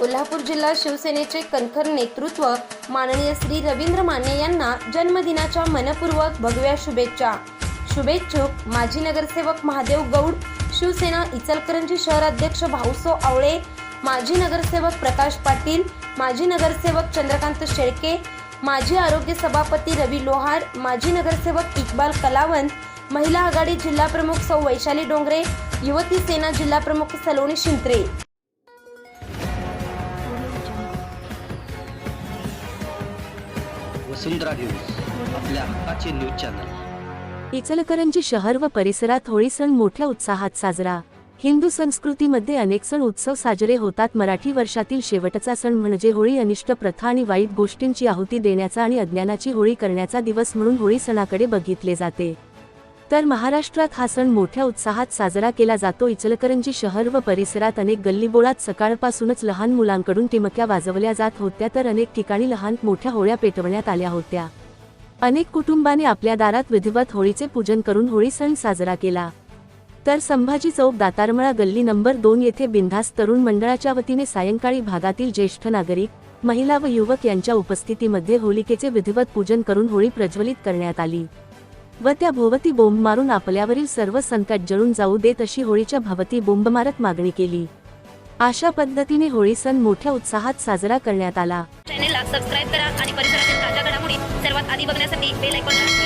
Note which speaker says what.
Speaker 1: कोल्हापूर जिल्हा शिवसेनेचे कणखर नेतृत्व माननीय श्री रवींद्र माने यांना जन्मदिनाच्या मनपूर्वक भगव्या शुभेच्छा. शुभेच्छुक माजी नगरसेवक महादेव गौड शिवसेना इचलकरंजी शहराध्यक्ष भाऊसो आवळे माजी नगरसेवक प्रकाश पाटील माजी नगरसेवक चंद्रकांत शेळके माजी आरोग्य सभापती रवी लोहार माजी नगरसेवक इक्बाल कलावंत महिला आघाडी जिल्हा प्रमुख सौ वैशाली डोंगरे युवती सेना जिल्हा प्रमुख सलोनी शिंत्रे.
Speaker 2: वसुंधरा न्यूज आपल्या हक्काचे न्यूज चॅनल.
Speaker 3: इचलकरंजी शहर व परिसरात होळी सण मोठ्या उत्साहात साजरा. हिंदू संस्कृतीमध्ये अनेक सण उत्सव साजरे होतात. मराठी वर्षातील शेवटचा सण म्हणजे होळी. अनिष्ट प्रथा आणि वाईट गोष्टींची आहुती देण्याचा आणि अज्ञानाची होळी करण्याचा दिवस म्हणून होळी सणाकडे बघितले जाते. तर महाराष्ट्रात हा सण मोठ्या उत्साहात साजरा केला जातो. इचलकरंजी शहर व परिसरात अनेक गल्लीबोळात सकाळपासूनच लहान मुलांकडून टिमक्या वाजवल्या जात होत्या तर अनेक ठिकाणी लहान मोठ्या होळ्या पेटवण्यात आल्या होत्या. अनेक कुटुंबाने आपल्या दारात विधिवत होळीचे पूजन करून होळी सण साजरा केला. तर संभाजी चौक दातारमळा गल्ली नंबर दोन येथे बिंधास्त तरुण मंडळाच्या वतीने सायंकाळी भागातील ज्येष्ठ नागरिक महिला व युवक यांच्या उपस्थितीमध्ये होलिकेचे विधिवत पूजन करून होळी प्रज्वलित करण्यात आली. व त्या भोवती बोंब मारून आपल्यावरील सर्व संकट जळून जाऊ देत अशी होळीच्या भवती बोंब मारत मागणी केली. अशा पद्धतीने होळी सण मोठ्या उत्साहात साजरा करण्यात आला.
Speaker 4: चॅनेलला सबस्क्राईब करा आणि परिसरातील ताज्या घडामोडी सर्वात आधी बघण्यासाठी बेल आयकॉनला